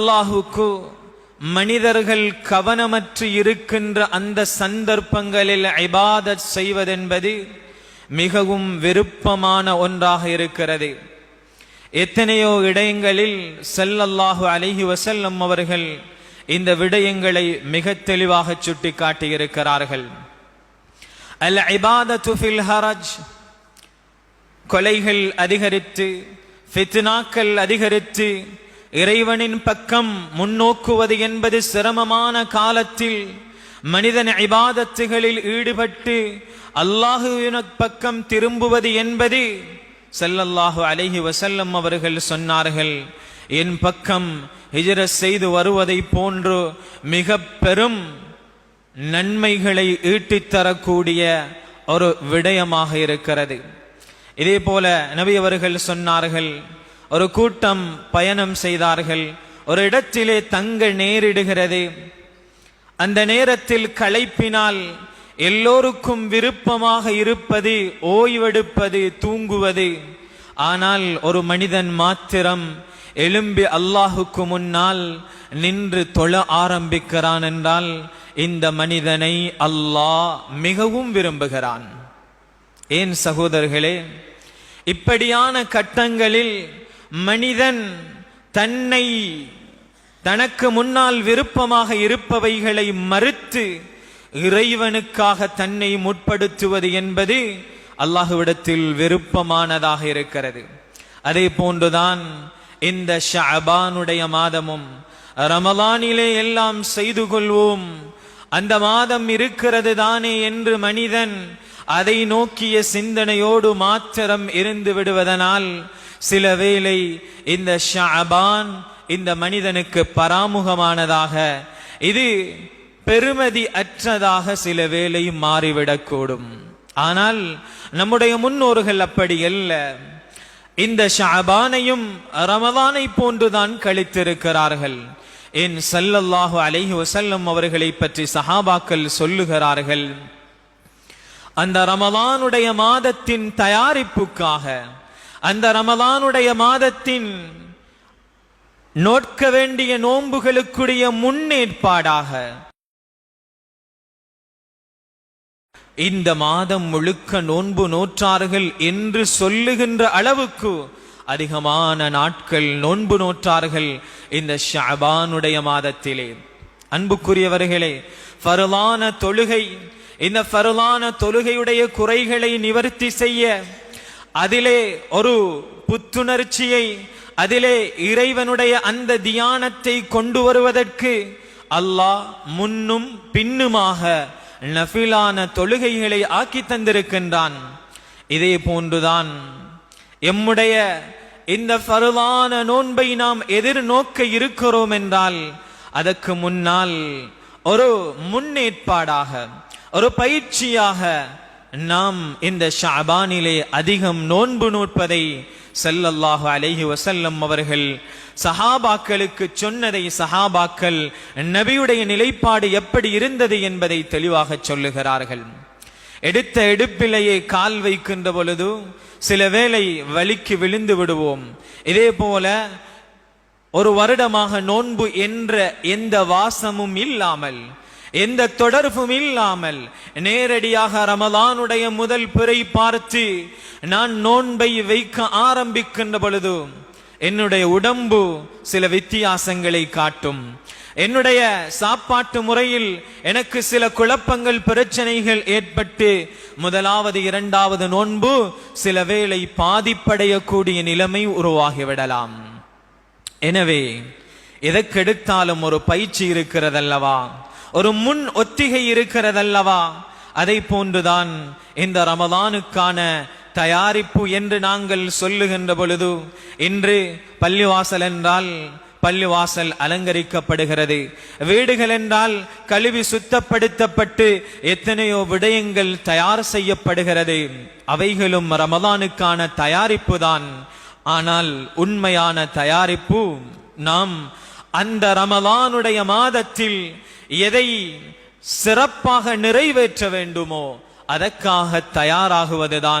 அல்லாஹுக்கு மனிதர்கள் கவனமற்று இருக்கின்ற அந்த சந்தர்ப்பங்களில் ஐபாதத் செய்வதென்பது மிகவும் விருப்பமான ஒன்றாக இருக்கிறது. எத்தனையோ இடங்களில் செல்லல்லாஹு அலஹி வசல்லம் அவர்கள் இந்த விடயங்களை மிக தெளிவாக சுட்டி காட்டியிருக்கிறார்கள் அல் ஐபாதத்து ஃபில் ஹரஜ் கொலைகள் அதிகரித்து ஃபித்னாக்கள் அதிகரித்து இறைவனின் பக்கம் முன்னோக்குவது என்பது சிரமமான காலத்தில் மனிதன் இபாதத்துகளில் ஈடுபட்டு அல்லாஹுவின் பக்கம் திரும்புவது என்பது செல்லல்லாஹு அலஹி வசல்லம் அவர்கள் சொன்னார்கள். என் பக்கம் ஹிஜர செய்து வருவதை போன்று மிக பெரும் நன்மைகளை ஈட்டித் தரக்கூடிய ஒரு விடயமாக இருக்கிறது. இதே போல நபி அவர்கள் சொன்னார்கள் ஒரு கூட்டம் பயணம் செய்தார்கள். ஒரு இடத்திலே தங்க நேரிடுகிறது. அந்த நேரத்தில் களைப்பினால் எல்லோருக்கும் விருப்பமாக இருப்பது ஓய்வெடுப்பது தூங்குவது. ஆனால் ஒரு மனிதன் மாத்திரம் எழும்பி அல்லாஹுக்கு முன்னால் நின்று தொழ ஆரம்பிக்கிறான் என்றால் இந்த மனிதனை அல்லாஹ் மிகவும் விரும்புகிறான். ஏன் சகோதரர்களே இப்படியான கட்டங்களில் மனிதன் தன்னை தனக்கு முன்னால் விருப்பமாக இருப்பவைகளை மறுத்து இறைவனுக்காக தன்னை முற்படுத்துவது என்பது அல்லாஹுவிடத்தில் விருப்பமானதாக இருக்கிறது. அதே போன்றுதான் இந்த ஷபானுடைய மாதமும் ரமலானிலே எல்லாம் செய்து கொள்வோம். அந்த மாதம் இருக்கிறது தானே என்று மனிதன் அதை நோக்கிய சிந்தனையோடு மாத்திரம் இருந்து விடுவதனால் சில வேளை இந்த ஷாபான் இந்த மனிதனுக்கு பராமுகமானதாக இது பெருமதி அற்றதாக சில வேளை மாறிவிடக்கூடும். ஆனால் நம்முடைய முன்னோர்கள் அப்படி அல்ல. இந்த ஷாபானையும் ரமதானை போன்றுதான் கழித்திருக்கிறார்கள். என் சல்லல்லாஹு அலைஹி வசல்லம் அவர்களை பற்றி சஹாபாக்கள் சொல்லுகிறார்கள் அந்த ரமதானுடைய மாதத்தின் தயாரிப்புக்காக அந்த ரமலானுடைய மாதத்தின் நோட்க வேண்டிய நோன்புகளுக்குரிய முன்னேற்பாடாக இந்த மாதம் முழுக்க நோன்பு நோற்றார்கள் என்று சொல்லுகின்ற அளவுக்கு அதிகமான நாட்கள் நோன்பு நோற்றார்கள் இந்த ஷஅபானுடைய மாதத்திலே. அன்புக்குரியவர்களே ஃபருளான தொழுகை இந்த ஃபருளான தொழுகையுடைய குறைகளை நிவர்த்தி செய்ய அதிலே ஒரு புத்துணர்ச்சியை அதிலே இறைவனுடைய அந்த தியானத்தை கொண்டு வருவதற்கு அல்லாஹ் முன்னும் பின்னுமாக நஃபிலான தொழுகைகளை ஆக்கி தந்திருக்கின்றான். இதே போன்றுதான் எம்முடைய இந்த பருவான நோன்பை நாம் எதிர்நோக்க இருக்கிறோம் என்றால் அதற்கு முன்னால் ஒரு முன்னேற்பாடாக ஒரு பயிற்சியாக நாம் இந்த ஷாபானிலே அதிகம் நோன்பு நோட்பதை செல்லல்லாஹு அலைஹி வசல்லம் அவர்கள் சஹாபாக்களுக்கு சொன்னதை சஹாபாக்கள் நபியுடைய நிலைப்பாடு எப்படி இருந்தது என்பதை தெளிவாக சொல்லுகிறார்கள். எடுத்த எடுப்பிலேயே கால் வைக்கின்ற பொழுது சில வேளை வலிக்கு விழுந்து விடுவோம். இதே போல ஒரு வருடமாக நோன்பு என்ற எந்த வாசமும் இல்லாமல் எந்த தொடர்பும் இல்லாமல் நேரடியாக ரமலானுடைய முதல் பிறை பார்த்து நான் நோன்பை வைக்க ஆரம்பிக்கின்ற பொழுது என்னுடைய உடம்பு சில வித்தியாசங்களை காட்டும். என்னுடைய சாப்பாட்டு முறையில் எனக்கு சில குழப்பங்கள் பிரச்சனைகள் ஏற்பட்டு முதலாவது இரண்டாவது நோன்பு சில வேளை பாதிப்படையக்கூடிய நிலைமை உருவாகிவிடலாம். எனவே எதற்கெடுத்தாலும் ஒரு பயிற்சி இருக்கிறதல்லவா? ஒரு முன் ஒத்திகை இருக்கிறதல்லவா? அதை போன்றுதான் இந்த ரமதானுக்கான தயாரிப்பு என்று நாங்கள் சொல்லுகின்ற பொழுது இன்று பள்ளிவாசல் என்றால் பள்ளிவாசல் அலங்கரிக்கப்படுகிறது. வீடுகள் என்றால் கழுவி சுத்தப்படுத்தப்பட்டு எத்தனையோ விடயங்கள் தயார் செய்யப்படுகிறது. அவைகளும் ரமதானுக்கான தயாரிப்பு தான். ஆனால் உண்மையான தயாரிப்பு நாம் அந்த ரமதானுடைய மாதத்தில் எதை சிறப்பாக நிறைவேற்ற வேண்டுமோ அதற்காக தயாராகுவதுதான்.